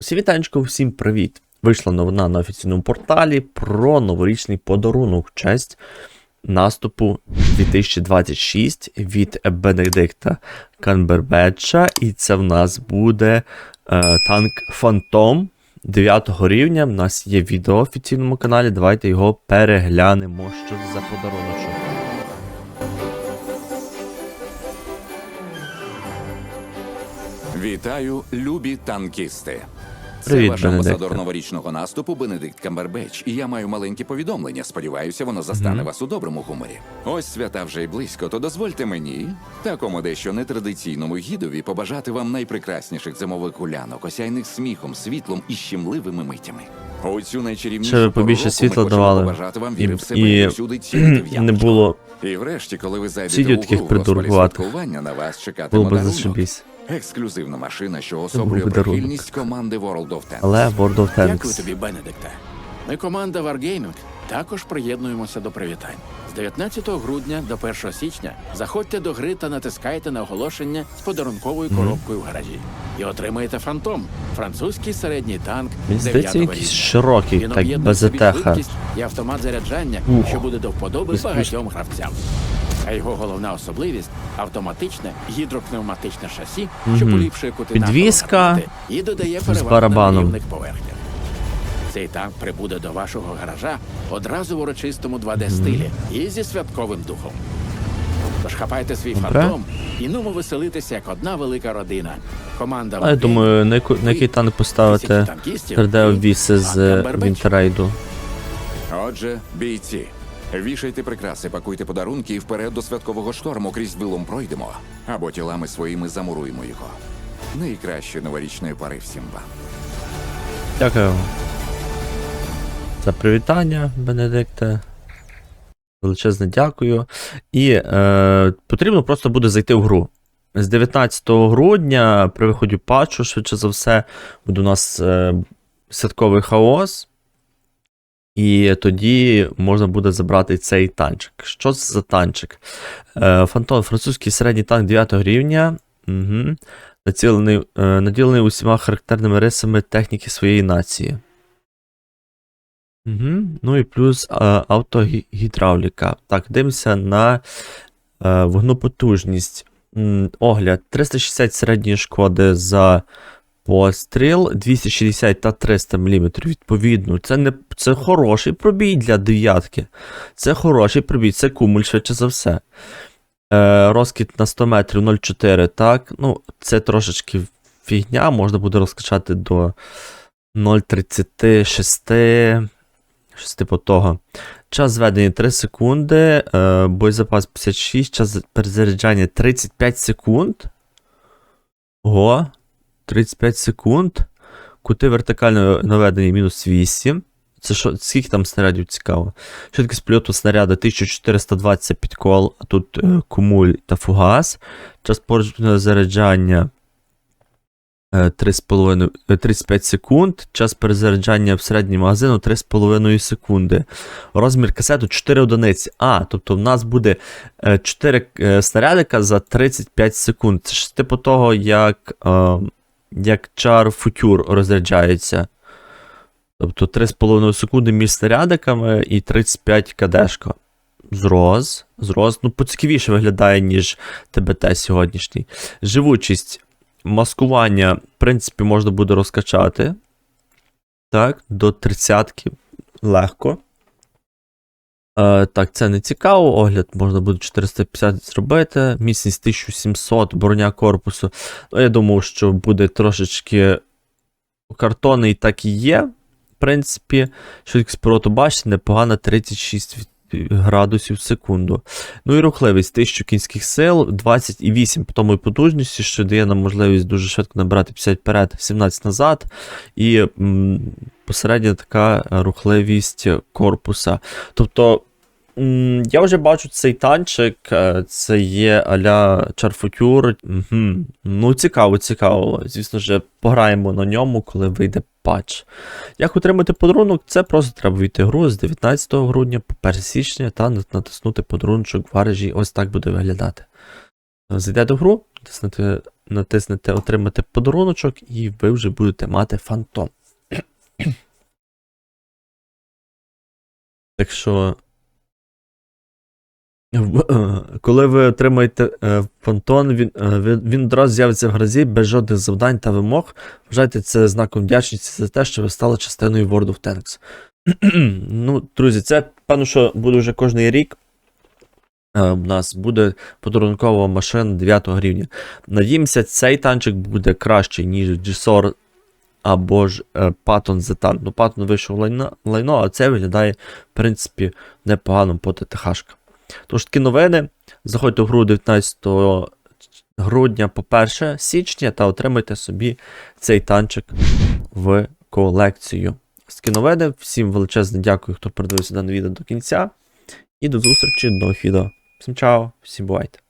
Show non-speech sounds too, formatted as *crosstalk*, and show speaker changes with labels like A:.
A: Всі вітанечко, всім привіт! Вийшла новина на офіційному порталі про новорічний подарунок в честь наступу 2026 від Бенедикта Канбербетча. І це в нас буде е, танк Фантом 9 рівня. У нас є відео в офіційному каналі. Давайте його переглянемо. Що за подарунок.
B: Вітаю, любі танкісти. Це
A: Привіт,
B: ваш
A: Бенедикте.
B: амбасадор новорічного наступу Бенедикт Камбербеч. І я маю маленьке повідомлення. Сподіваюся, воно застане вас у доброму гуморі. Ось свята вже й близько, то дозвольте мені, такому дещо нетрадиційному гідові, побажати вам найпрекрасніших зимових гулянок, осяйних сміхом, світлом і щемливими митями. У цю найчарівнішу
A: Ще ви
B: пору
A: побільше
B: року
A: світла
B: ми хочемо
A: давали.
B: побажати вам віри в себе
A: і
B: і всюди цілити в
A: Не
B: ямочку.
A: було
B: І врешті, коли ви зайдете у
A: таких
B: гру, святкування на вас чекатиме
A: було би
B: дарунок.
A: зашибісь.
B: Ексклюзивна машина, що особлює прихильність команди World of Tanks.
A: Але World of
C: Дякую тобі, Бенедикте. Ми, команда Wargaming, також приєднуємося до привітань. З 19 грудня до 1 січня заходьте до гри та натискайте на оголошення з подарунковою коробкою в гаражі. І отримаєте фантом французький середній танк.
A: Мені здається,
C: 9-го
A: якийсь широкий,
C: Він
A: так без етеха.
C: і автомат заряджання,
A: Ух.
C: що буде до вподоби багатьом гравцям. А його головна особливість автоматичне гідропневматичне шасі, що поліпшує кути
A: Підвізка
C: і додає переваг
A: барабаном.
C: на поверхнях. Цей танк прибуде до вашого гаража одразу в урочистому 2D-стилі і зі святковим духом. Тож хапайте свій
A: Добре.
C: фантом і нумо веселитися як одна велика родина. Команда
A: А я думаю, на, яку, на який танк поставити
C: тисячі танкістів
A: 3D
C: і
A: обвіси з
C: Ганна
A: Вінтерейду.
B: Отже, бійці, вішайте прикраси, пакуйте подарунки і вперед до святкового шторму крізь вилом пройдемо, або тілами своїми замуруємо його. Найкращої новорічної пари всім вам.
A: Дякую. За привітання, Бенедикте. Величезне дякую. І е, потрібно просто буде зайти в гру. З 19 грудня, при виході патчу, швидше за все, буде у нас е, святковий хаос. І тоді можна буде забрати цей танчик. Що це за танчик? Е, Фантон, французький середній танк 9 рівня. Угу. Націлений, е, наділений усіма характерними рисами техніки своєї нації. Угу. Ну і плюс е, автогідравліка. Так, дивимося на вогнопотужність. Огляд 360 середньої шкоди за постріл, 260 та 300 мм відповідно. Це не це хороший пробій для дев'ятки. Це хороший пробій, це кумуль швидше за все. Е, розкид на 100 метрів 0,4, так. Ну, це трошечки фігня, можна буде розкачати до 0,36, щось типу того. Час зведення 3 секунди, е, боєзапас 56, час перезаряджання 35 секунд. Ого, 35 секунд. Кути вертикально наведені мінус 8. Це що, скільки там снарядів цікаво? Швидкість польоту снаряда 1420 підкол, а тут е, кумуль та фугас. Час порожнього заряджання е, 3,5, е, 35 секунд. Час перезаряджання в середньому магазину 3,5 секунди. Розмір касету 4 одиниці. А, тобто в нас буде е, 4 е, снарядика за 35 секунд. Це ж типу того, як, е, як чар футюр розряджається. Тобто 3,5 секунди між снарядиками і 35 кадешка. Зроз. Зроз. Ну, поцікавіше виглядає, ніж ТБТ сьогоднішній. Живучість. Маскування, в принципі, можна буде розкачати. Так, до 30 легко. Е, так, це не цікаво. Огляд можна буде 450 зробити. Міцність 1700, броня корпусу. Ну, я думав, що буде трошечки картонний так і є. В принципі, швидкість повороту бачите, непогана 36 від- градусів в секунду. Ну і рухливість 1000 кінських сил, 28 по тому потужності, що дає нам можливість дуже швидко набирати 50 вперед, 17 назад. І м, посередня така рухливість корпуса. Тобто. Я вже бачу цей танчик, е, це є а-ля Чарфутюр. Угу. Ну, цікаво, цікаво. Звісно ж, пограємо на ньому, коли вийде патч. Як отримати подарунок? Це просто треба війти гру з 19 грудня по 1 січня та натиснути подарунок в гаражі. Ось так буде виглядати. Зайдете в гру, натиснете, натиснете отримати подаруночок, і ви вже будете мати фантом. *clears throat* Так що. Е, Коли ви отримаєте е, фантон, він, е, він, одразу з'явиться в гразі без жодних завдань та вимог. Вважайте це знаком вдячності за те, що ви стали частиною World of Tanks. *clears throat* ну, друзі, це певно, що буде вже кожний рік. Е, У нас буде подарункова машина 9 рівня. Надіємося, цей танчик буде кращий, ніж GSOR або ж е, Patton Zetan. Ну, Patton вийшов лайно, лайно, а це виглядає, в принципі, непогано по ТТХ. Тож такі новини. Заходьте в гру 19 грудня по 1 січня та отримайте собі цей танчик в колекцію. Такі новини. Всім величезне дякую, хто передивився дане відео до кінця. І до зустрічі до нових відео. Всім чао, всім бувайте.